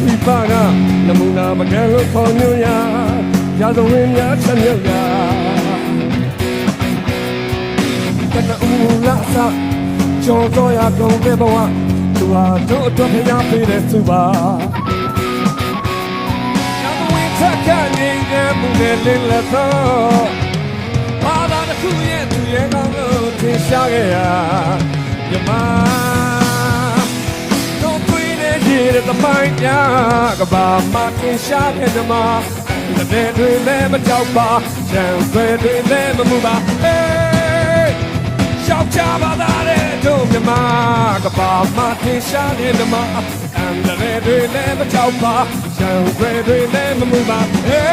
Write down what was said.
ဒီပါကနမူနာမကဲလို့ခေါ်ညွှန်ရရာဇဝင်များချက်မြုပ်ရာကနဦးလာစာကျော်တော်ရကုန်တဲ့ဘဝသူဟာတို့အတွက်ဖျားပေးတဲ့သူပါရာဇဝင်ချက်ကနေမှုနဲ့လင်းလက်တော့ဘာသာတစ်ခုရဲ့သူရဲ့ကောင်းလို့ထင်ရှားခဲ့ရာ breathe it here the mind ညာကဘာမှထင်ရှားတဲ့ဓမ္မတဲ့တွေလည်းမကြောက်ပါချမ်းတွေတွေလည်းမမှုပါ hey ရှောက်ချပါသားတဲ့တို့မြမကဘာမှထင်ရှားတဲ့ဓမ္မအန်တဲ့တွေလည်းမကြောက်ပါချမ်းတွေတွေလည်းမမှုပါ hey